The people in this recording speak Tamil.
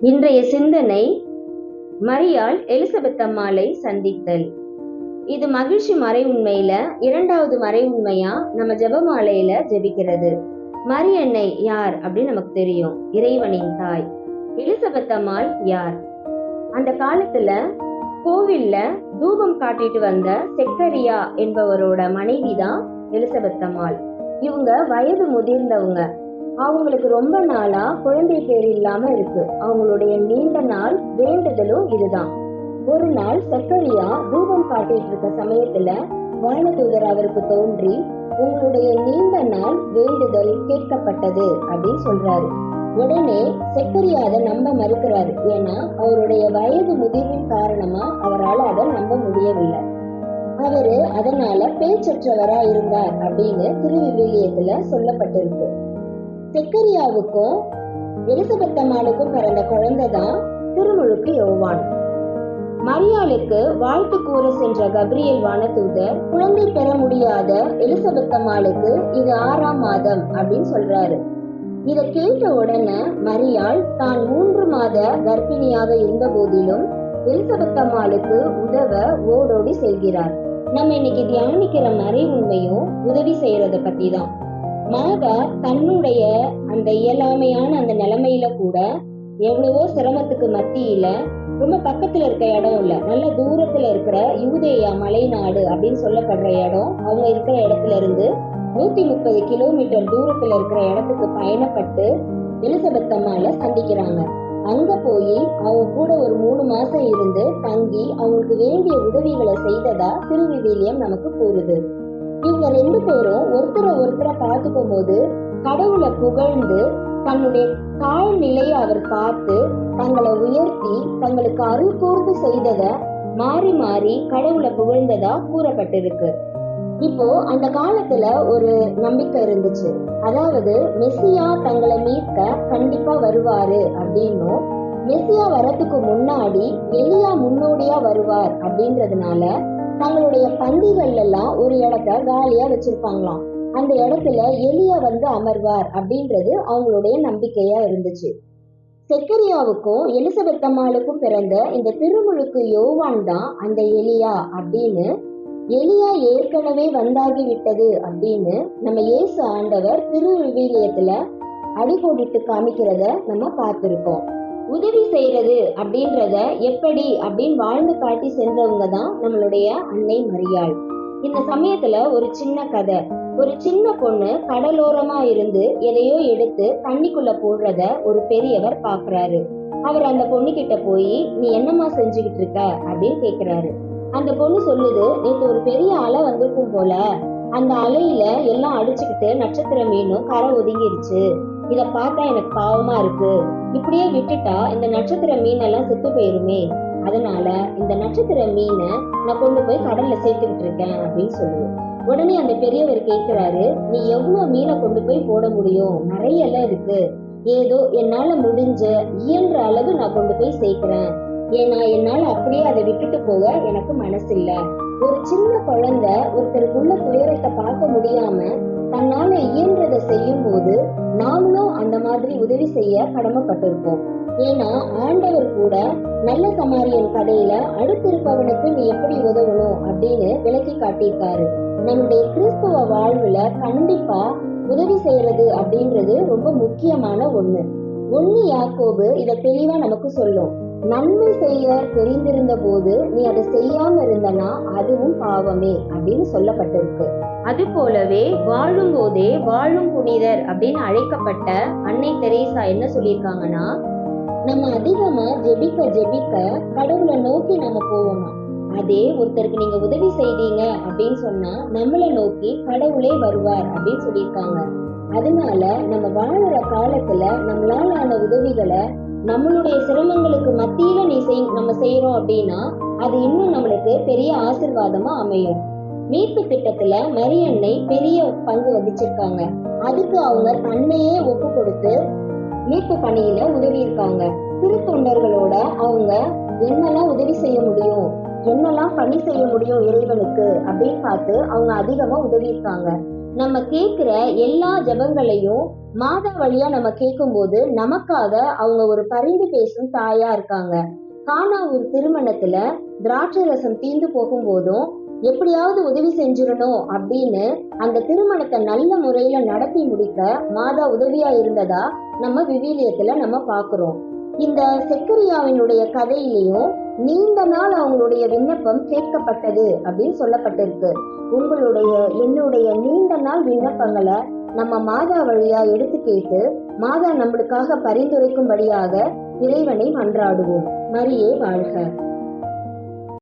இன்றைய சிந்தனை மரியாள் எலிசபெத் அம்மாளை சந்தித்தல். இது மகிழ்ச்சி மறை உண்மையில இரண்டாவது மறை உண்மையா நம்ம ஜபமாலையில ஜெபிக்கிறது. மரியன்னை யார் அப்படின்னு நமக்கு தெரியும். இறைவனின் தாய். எலிசபெத் அம்மாள் யார்? அந்த காலத்துல கோவில்ல தூபம் காட்டிட்டு வந்த செக்கரியா என்பவரோட மனைவி தான் எலிசபெத் அம்மாள். இவங்க வயது முதிர்ந்தவங்க. அவங்களுக்கு ரொம்ப நாளா குழந்தை பேர் இல்லாம இருக்கு. அவங்களுடைய நீண்ட நாள் வேண்டுதலும் இதுதான். ஒரு நாள் சக்கரியா தூபம் காட்டிட்டு இருக்க சமயத்துல வானதூதர் அவருக்கு தோன்றி உங்களுடைய நீண்ட நாள் வேண்டுதல் கேட்கப்பட்டது அப்படின்னு சொல்றாரு. உடனே செக்கரியா அதை நம்ப மறுக்கிறாரு. ஏன்னா அவருடைய வயது முதிர்வின் காரணமா அவரால் அதை நம்ப முடியவில்லை. அவரு அதனால பேச்சற்றவரா இருந்தார் அப்படின்னு திருவிவிலியத்துல சொல்லப்பட்டிருக்கு. செக்கரியாவுக்கும் எலிசபெத் அம்மாளுக்கும் பிறந்த குழந்தை தான் திருமுழுக்கு யோவான். மரியாளுக்கு வாழ்த்து கூற சென்ற கப்ரியல் வானதூதர் குழந்தை பெற முடியாத எலிசபெத் அம்மாளுக்கு இது ஆறாம் மாதம் அப்படின்னு சொல்றாரு. இத கேட்ட உடனே மரியாள் தான் மூன்று மாத கர்ப்பிணியாக இருந்த போதிலும் எலிசபெத் அம்மாளுக்கு உதவ ஓடோடி செல்கிறார். நம்ம இன்னைக்கு தியானிக்கிற மறை உண்மையும் உதவி செய்யறத பத்தி தான் மாதா தன்னுடைய அந்த இயலாமையான அந்த நிலைமையில கூட எவ்வளவோ சிரமத்துக்கு மத்தியில ரொம்ப பக்கத்துல இருக்க இடம் இல்ல. நல்ல தூரத்துல இருக்கிற யூதேயா மலைநாடு அப்படின்னு சொல்லப்படுற இடம். அவங்க இருக்கிற இடத்துல இருந்து நூத்தி முப்பது கிலோமீட்டர் தூரத்துல இருக்கிற இடத்துக்கு பயணப்பட்டு எலிசபெத் அம்மால சந்திக்கிறாங்க. அங்க போய் அவங்க கூட ஒரு மூணு மாசம் இருந்து தங்கி அவங்களுக்கு வேண்டிய உதவிகளை செய்ததா திருவிவிலியம் நமக்கு கூறுது. இவங்க ரெண்டு பேரும் ஒருத்தரை ஒருத்தரை பார்த்துக்கும் போது கடவுளை புகழ்ந்து தன்னுடைய தாழ் நிலையை அவர் பார்த்து தங்களை உயர்த்தி தங்களுக்கு அருள் கூர்ந்து செய்தத மாறி மாறி கடவுளை புகழ்ந்ததா கூறப்பட்டிருக்கு. இப்போ அந்த காலத்துல ஒரு நம்பிக்கை இருந்துச்சு. அதாவது மெஸ்ஸியா தங்களை மீட்க கண்டிப்பா வருவாரு அப்படின்னும் மெஸ்ஸியா வரத்துக்கு முன்னாடி எலியா முன்னோடியா வருவார் அப்படின்றதுனால தங்களுடைய பந்திகள் எல்லாம் ஒரு இடத்த காலியா வச்சிருப்பாங்களாம். அந்த இடத்துல எலியா வந்து அமர்வார் அப்படின்றது அவங்களுடைய நம்பிக்கையா இருந்துச்சு. செக்கரியாவுக்கும் எலிசபெத் அம்மாளுக்கும் பிறந்த இந்த திருமுழுக்கு யோவான் தான் அந்த எலியா அப்படின்னு எலியா ஏற்கனவே வந்தாகி விட்டது அப்படின்னு நம்ம இயேசு ஆண்டவர் திருவிவிலியத்துல அடிகோடிட்டு காமிக்கிறத நம்ம பார்த்திருக்கோம். உதவி செய்யறது அப்படின்றத எப்படி அப்படின்னு வாழ்ந்து காட்டி சென்றவங்க தான் நம்மளுடைய அன்னை மரியாள். இந்த சமயத்துல ஒரு சின்ன கதை. ஒரு சின்ன பொண்ணு கடலோரமா இருந்து எதையோ எடுத்து தண்ணிக்குள்ள போடுறத ஒரு பெரியவர் பாக்குறாரு. அவர் அந்த பொண்ணு கிட்ட போய் நீ என்னம்மா செஞ்சுக்கிட்டு இருக்க? அப்படின்னு கேக்குறாரு. அந்த பொண்ணு சொல்லுது நேத்து ஒரு பெரிய அலை வந்திருக்கும் போல. அந்த அலையில எல்லாம் அடிச்சுக்கிட்டு நட்சத்திர மீனும் கரை ஒதுங்கிருச்சு. இத பார்த்தா எனக்கு பாவமா இருக்கு. இப்படியே விட்டுட்டா இந்த நட்சத்திர மீன் எல்லாம் செத்து போயிருமே. அதனால இந்த நட்சத்திர மீனை நான் கொண்டு போய் கடல்ல சேர்த்துக்கிட்டு இருக்கேன் அப்படின்னு சொல்லுவோம் உடனே அந்த பெரியவர் கேட்கிறாரு நீ எவ்வளவு மீனை கொண்டு போய் போட முடியும்? நிறைய எல்லாம் இருக்கு. ஏதோ என்னால முடிஞ்ச இயன்ற அளவு நான் கொண்டு போய் சேர்க்கிறேன். ஏன்னா என்னால அப்படியே அதை விட்டுட்டு போக எனக்கு மனசு இல்ல ஒரு சின்ன குழந்தை ஒருத்தருக்குள்ள துயரத்தை பார்க்க முடியாம தன்னால இயன்றதை செய்யும் போது நாமளும் அந்த மாதிரி உதவி செய்ய கடமைப்பட்டிருப்போம். ஏன்னா ஆண்டவர் கூட நல்ல சமாரியன் கதையில அடுத்திருப்பவனுக்கு நீ எப்படி உதவணும் அப்படின்னு விளக்கி காட்டியிருக்காரு. நம்முடைய கிறிஸ்துவ வாழ்வுல கண்டிப்பா உதவி செய்யறது அப்படின்றது ரொம்ப முக்கியமான ஒண்ணு. ஒண்ணு யாக்கோபு இத தெளிவா நமக்கு சொல்லும். நன்மை செய்ய தெரிந்திருந்த போது நீ அதை செய்யாம இருந்தனா அதுவும் பாவமே அப்படின்னு சொல்லப்பட்டிருக்கு. அது போலவே வாழும் போதே வாழும் புனிதர் அப்படின்னு அழைக்கப்பட்ட அன்னை தெரேசா என்ன சொல்லியிருக்காங்கன்னா நம்ம அதிகமா ஜெபிக்க ஜெபிக்க கடவுளை நோக்கி நம்ம போவோமா? அதே ஒருத்தருக்கு நீங்க உதவி செய்தீங்க அப்படின்னு சொன்னா நம்மளை நோக்கி கடவுளே வருவார் அப்படின்னு சொல்லியிருக்காங்க. அதனால நம்ம வாழற காலத்துல நம்மளால ஆன உதவிகளை நம்மளுடைய சிரமங்களுக்கு மத்தியில நீ செய் நம்ம செய்யறோம் அப்படின்னா அது இன்னும் நம்மளுக்கு பெரிய ஆசிர்வாதமா அமையும். மீட்பு திட்டத்துல மரியன்னை பெரிய பங்கு வகிச்சிருக்காங்க. அதுக்கு அவங்க தன்னையே ஒப்பு கொடுத்து மீட்பு பணியில உதவி இருக்காங்க திருத்தொண்டர்களோட அவங்க என்னெல்லாம் உதவி செய்ய முடியும் என்னெல்லாம் பணி செய்ய முடியும் இறைவனுக்கு அப்படின்னு பார்த்து அவங்க அதிகமா உதவி இருக்காங்க நம்ம கேட்கிற எல்லா ஜெபங்களையும் மாதா வழியா நம்ம கேட்கும்போது நமக்காக அவங்க ஒரு பரிந்து பேசும் தாயா இருக்காங்க. காணா ஒரு திருமணத்துல திராட்சை ரசம் தீந்து போகும்போதும் எப்படியாவது உதவி செஞ்சிடணும் அப்படின்னு அந்த திருமணத்தை நல்ல முறையில நடத்தி முடிக்க மாதா உதவியா இருந்ததா நம்ம விவிலியத்துல நம்ம பாக்குறோம். இந்த செக்கரியாவினுடைய கதையிலையும் நீண்ட நாள் அவங்களுடைய விண்ணப்பம் கேட்கப்பட்டது அப்படின்னு சொல்லப்பட்டிருக்கு. உங்களுடைய என்னுடைய நீ நாள் விண்ணப்பங்களை நம்ம மாதா வழியா எடுத்து கேட்டு மாதா நம்மளுக்காக பரிந்துரைக்கும்படியாக இறைவனை மன்றாடுவோம். மரியே வாழ்க.